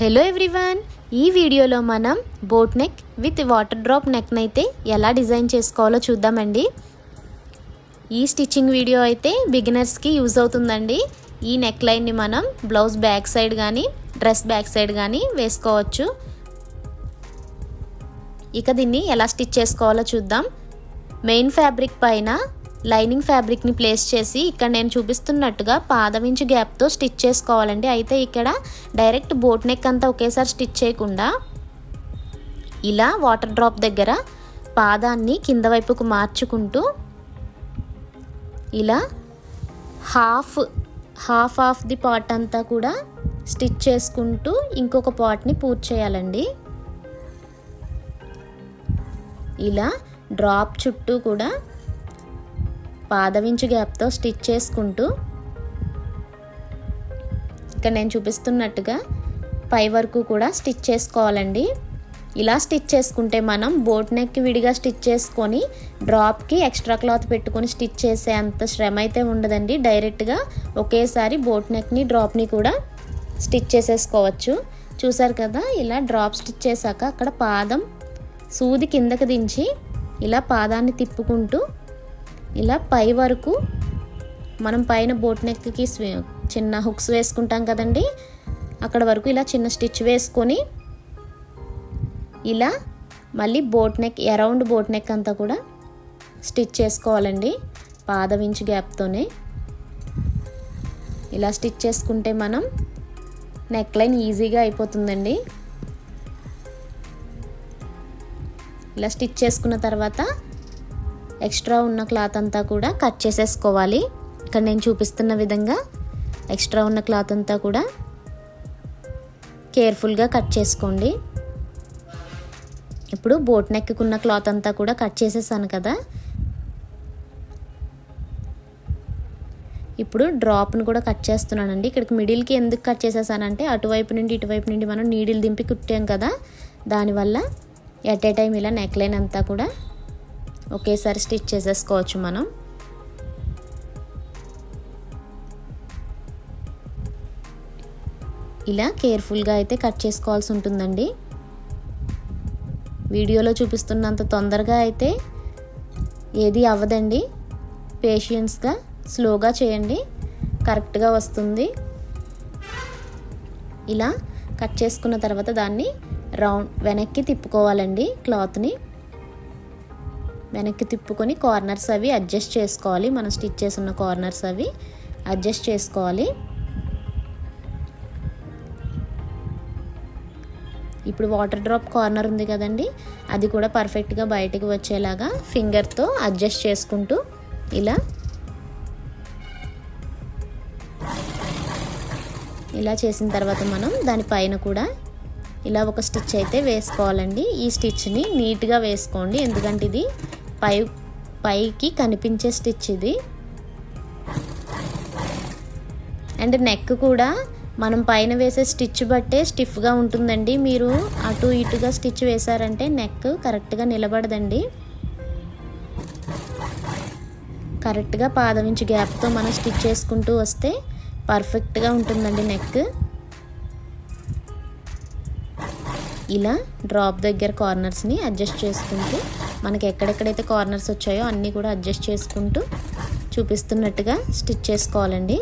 Hello everyone ఈ వీడియోలో మనం boat neck with water drop నెక్నైతే ఎలా డిజైన్ చేసుకోవాలో చూద్దామండి. ఈ స్టిచ్చింగ్ వీడియో అయితే బిగినర్స్కి యూజ్ అవుతుందండి. ఈ నెక్ లైన్ని మనం బ్లౌజ్ బ్యాక్ సైడ్ కానీ డ్రెస్ బ్యాక్ సైడ్ కానీ వేసుకోవచ్చు. ఇక దీన్ని ఎలా స్టిచ్ చేసుకోవాలో చూద్దాం. మెయిన్ ఫ్యాబ్రిక్ పైన లైనింగ్ ఫ్యాబ్రిక్ని ప్లేస్ చేసి ఇక్కడ నేను చూపిస్తున్నట్టుగా పాదం గ్యాప్తో స్టిచ్ చేసుకోవాలండి. అయితే ఇక్కడ డైరెక్ట్ బోట్ నెక్ అంతా ఒకేసారి స్టిచ్ చేయకుండా ఇలా వాటర్ డ్రాప్ దగ్గర పాదాన్ని కింద వైపుకు మార్చుకుంటూ ఇలా half half of the part అంతా కూడా స్టిచ్ చేసుకుంటూ ఇంకొక పార్ట్ని పూర్తి చేయాలండి. ఇలా డ్రాప్ చుట్టూ కూడా పాదవించు గ్యాప్తో స్టిచ్ చేసుకుంటూ ఇక్కడ నేను చూపిస్తున్నట్టుగా పై వరకు కూడా స్టిచ్ చేసుకోవాలండి. ఇలా స్టిచ్ చేసుకుంటే మనం బోట్ నెక్ విడిగా స్టిచ్ చేసుకొని డ్రాప్కి ఎక్స్ట్రా క్లాత్ పెట్టుకొని స్టిచ్ చేసే అంత శ్రమ అయితే ఉండదండి. డైరెక్ట్గా ఒకేసారి బోట్ నెక్ని డ్రాప్ని కూడా స్టిచ్ చేసేసుకోవచ్చు. చూసారు కదా ఇలా డ్రాప్ స్టిచ్ చేశాక అక్కడ పాదం సూది కిందకి దించి ఇలా పాదాన్ని తిప్పుకుంటూ ఇలా పై వరకు మనం పైన బోట్ నెక్కి చిన్న హుక్స్ వేసుకుంటాం కదండి. అక్కడ వరకు ఇలా చిన్న స్టిచ్ వేసుకొని ఇలా మళ్ళీ boat neck around boat neck అంతా కూడా స్టిచ్ చేసుకోవాలండి. పాదవించు ఇంచు గ్యాప్తోనే ఇలా స్టిచ్ చేసుకుంటే మనం నెక్ లైన్ ఈజీగా అయిపోతుందండి. ఇలా స్టిచ్ చేసుకున్న తర్వాత ఎక్స్ట్రా ఉన్న క్లాత్ అంతా కూడా కట్ చేసేసుకోవాలి. ఇక్కడ నేను చూపిస్తున్న విధంగా ఎక్స్ట్రా ఉన్న క్లాత్ అంతా కూడా కేర్ఫుల్గా కట్ చేసుకోండి. ఇప్పుడు బోట్ నెక్కున్న క్లాత్ అంతా కూడా కట్ చేసేసాను కదా. ఇప్పుడు డ్రాప్ను కూడా కట్ చేస్తున్నానండి. ఇక్కడికి మిడిల్కి ఎందుకు కట్ చేసేసానంటే అటువైపు నుండి ఇటువైపు నుండి మనం నీడిల్ దింపి కుట్టాం కదా. దానివల్ల ఎట్ ఏ టైం ఇలా నెక్లైన్ అంతా కూడా ఒకేసారి స్టిచ్ చేసేసుకోవచ్చు మనం. ఇలా కేర్ఫుల్గా అయితే కట్ చేసుకోవాల్సి ఉంటుందండి. వీడియోలో చూపిస్తున్నంత తొందరగా అయితే ఏది అవ్వదండి. పేషియన్స్గా స్లోగా చేయండి. కరెక్ట్గా వస్తుంది. ఇలా కట్ చేసుకున్న తర్వాత దాన్ని రౌండ్ వెనక్కి తిప్పుకోవాలండి క్లాత్ని. వెనక్కి తిప్పుకొని కార్నర్స్ అవి అడ్జస్ట్ చేసుకోవాలి. మనం స్టిచ్ ఉన్న కార్నర్స్ అవి అడ్జస్ట్ చేసుకోవాలి. ఇప్పుడు వాటర్ డ్రాప్ కార్నర్ ఉంది కదండి అది కూడా పర్ఫెక్ట్గా బయటకు వచ్చేలాగా ఫింగర్తో అడ్జస్ట్ చేసుకుంటూ ఇలా ఇలా చేసిన తర్వాత మనం దానిపైన కూడా ఇలా ఒక స్టిచ్ అయితే వేసుకోవాలండి. ఈ స్టిచ్ని నీట్గా వేసుకోండి. ఎందుకంటే ఇది పై పైకి కనిపించే స్టిచ్ ఇది. అండ్ నెక్ కూడా మనం పైన వేసే స్టిచ్ బట్టే స్టిఫ్గా ఉంటుందండి. మీరు అటు ఇటుగా స్టిచ్ వేశారంటే నెక్ కరెక్ట్గా నిలబడదండి. కరెక్ట్గా పాదవించి గ్యాప్తో మనం స్టిచ్ చేసుకుంటూ వస్తే పర్ఫెక్ట్గా ఉంటుందండి నెక్ ఇలా డ్రాప్ దగ్గర కార్నర్స్ని అడ్జస్ట్ చేసుకుంటూ మనకి ఎక్కడెక్కడైతే కార్నర్స్ వచ్చాయో అన్నీ కూడా అడ్జస్ట్ చేసుకుంటూ చూపిస్తున్నట్టుగా స్టిచ్ చేసుకోవాలండి.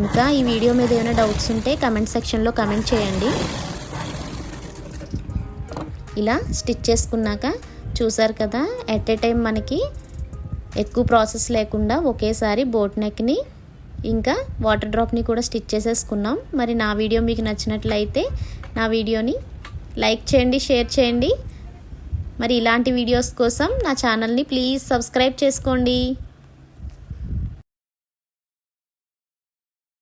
ఇంకా ఈ వీడియో మీద ఏమైనా డౌట్స్ ఉంటే కమెంట్ సెక్షన్లో కమెంట్ చేయండి. ఇలా స్టిచ్ చేసుకున్నాక చూసారు కదా ఎట్ ఏ టైం మనకి ఎక్కువ ప్రాసెస్ లేకుండా ఒకేసారి బోట్ నెక్ని ఇంకా వాటర్ డ్రాప్ని కూడా స్టిచ్ చేసేసుకున్నాం. మరి నా వీడియో మీకు నచ్చినట్లయితే నా వీడియోని లైక్ చేయండి షేర్ చేయండి. మరి ఇలాంటి వీడియోస్ కోసం నా ఛానల్ని ప్లీజ్ సబ్స్క్రైబ్ చేసుకోండి.